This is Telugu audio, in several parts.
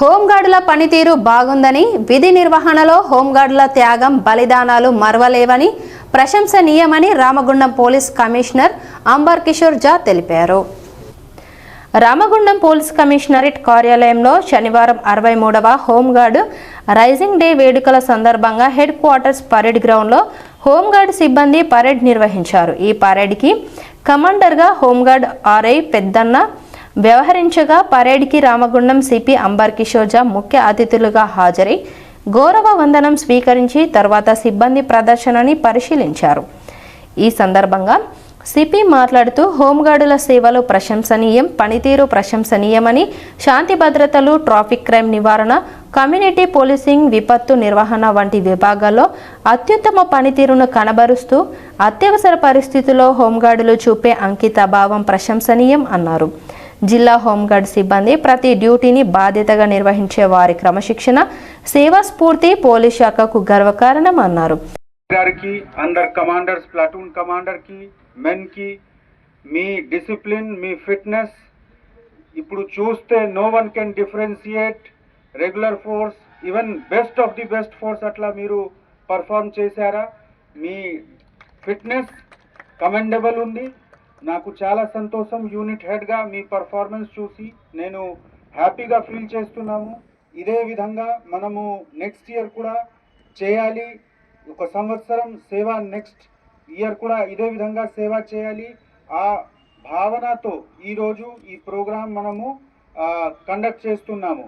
హోంగార్డుల పనితీరు బాగుందని విధి నిర్వహణలో హోంగార్డుల త్యాగం బలిదానాలు మరవలేవని ప్రశంసనీయమని రామగుండం పోలీస్ కమిషనర్ అంబర్ కిషోర్ జా తెలిపారు. రామగుండం పోలీస్ కమిషనరేట్ కార్యాలయంలో శనివారం అరవై మూడవ హోంగార్డు రైజింగ్ డే వేడుకల సందర్భంగా హెడ్ క్వార్టర్స్ పరేడ్ గ్రౌండ్లో హోంగార్డ్ సిబ్బంది పరేడ్ నిర్వహించారు. ఈ పరేడ్కి కమాండర్గా హోంగార్డ్ ఆర్ఐ పెద్దన్న వ్యవహరించగా పరేడ్కి రామగుండం సిపి అంబర్ కిషోర్ జా ముఖ్య అతిథులుగా హాజరై గౌరవ వందనం స్వీకరించి తర్వాత సిబ్బంది ప్రదర్శనని పరిశీలించారు. ఈ సందర్భంగా సిపి మాట్లాడుతూ హోంగార్డుల సేవలు ప్రశంసనీయం పనితీరు ప్రశంసనీయమని శాంతి భద్రతలు ట్రాఫిక్ క్రైమ్ నివారణ కమ్యూనిటీ పోలీసింగ్ విపత్తు నిర్వహణ వంటి విభాగాల్లో అత్యుత్తమ పనితీరును కనబరుస్తూ అత్యవసర పరిస్థితుల్లో హోంగార్డులు చూపే అంకిత భావం ప్రశంసనీయం అన్నారు. జిల్లా హోంగార్డ్ సిబ్బంది ప్రతి డ్యూటీని బాధ్యతగా నిర్వహించే వారి క్రమశిక్షణ సేవా స్ఫూర్తి పోలీస్ శాఖకు గర్వకారణం అన్నారు. గారికి అందర్ కమాండర్స్ ప్లాటూన్ కమాండర్కి మెన్కి మీ డిసిప్లిన్ మీ ఫిట్నెస్ ఇప్పుడు చూస్తే no one can differentiate regular force even best of the best force అట్లా మీరు పర్ఫామ్ చేశారా? మీ ఫిట్నెస్ కమెండబుల్ ఉంది. నాకు చాలా సంతోషం యూనిట్ హెడ్గా మీ పర్ఫార్మెన్స్ చూసి నేను హ్యాపీగా ఫీల్ చేస్తున్నాము. ఇదే విధంగా మనము నెక్స్ట్ ఇయర్ కూడా చేయాలి. ఒక సంవత్సరం సేవ నెక్స్ట్ ఇయర్ కూడా ఇదే విధంగా సేవ చేయాలి. ఆ భావనతో ఈరోజు ఈ ప్రోగ్రాం మనము కండక్ట్ చేస్తున్నాము.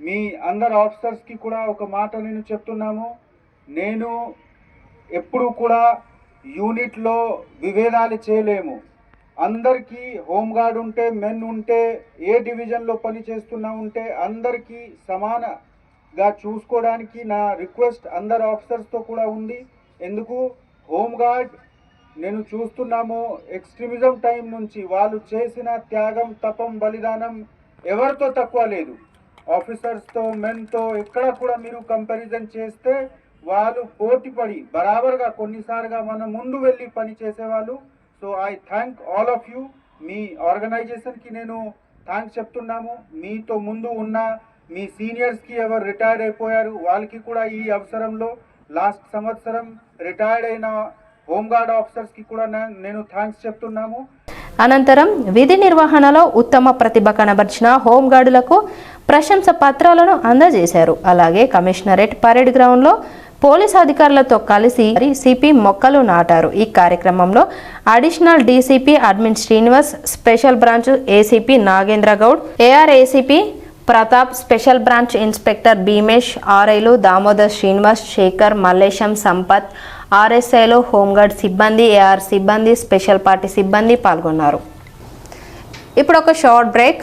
మీ అందరు ఆఫీసర్స్కి కూడా ఒక మాట నేను చెప్తున్నాము. నేను ఎప్పుడు కూడా యూనిట్లో విభేదాలు చేయలేము. అందరికీ హోంగార్డ్ ఉంటే మెన్ ఉంటే ఏ డివిజన్లో పని చేస్తున్నా ఉంటే అందరికీ సమానగా చూసుకోవడానికి నా రిక్వెస్ట్ అందరు ఆఫీసర్స్తో కూడా ఉంది. ఎందుకు? హోంగార్డ్ నేను చూస్తున్నాము ఎక్స్ట్రీమిజం టైం నుంచి. వాళ్ళు చేసిన త్యాగం తపం బలిదానం ఎవరితో తక్కువ లేదు. ఆఫీసర్స్తో మెన్తో ఎక్కడ కూడా మీరు కంపారిజన్ చేస్తే వాళ్ళు పోటీపడి బరాబర్గా కొన్నిసార్గా మన ముందు వెళ్ళి పని చేసేవాళ్ళు. So I thank all of you మీ ఆర్గనైజేషన్కి నేను థ్యాంక్స్ చెప్తున్నాము. మీతో ముందు ఉన్న మీ సీనియర్స్కి ఎవరు రిటైర్డ్ అయిపోయారు వాళ్ళకి కూడా ఈ అవసరంలో లాస్ట్ సంవత్సరం రిటైర్డ్ అయిన హోంగార్డ్ ఆఫీసర్స్కి కూడా నేను థ్యాంక్స్ చెప్తున్నాము. అనంతరం విధి నిర్వహణలో ఉత్తమ ప్రతిభ కనబర్చిన హోంగార్డులకు ప్రశంస పత్రాలను అందజేశారు. అలాగే కమిషనరేట్ పరేడ్ గ్రౌండ్లో పోలీస్ అధికారులతో కలిసి సిపి మొక్కలు నాటారు. ఈ కార్యక్రమంలో additional DCP admin Srinivas special branch ACP Nagendra Goud AR ACP Pratap special branch inspector Bheemesh ఆర్ఐలు Damodar Srinivas Shekhar Mallesham Sampath ఆర్ఎస్ఐలో హోంగార్డ్ సిబ్బంది ఏఆర్ సిబ్బంది స్పెషల్ పార్టీ సిబ్బంది పాల్గొన్నారు. ఇప్పుడు ఒక షార్ట్ బ్రేక్.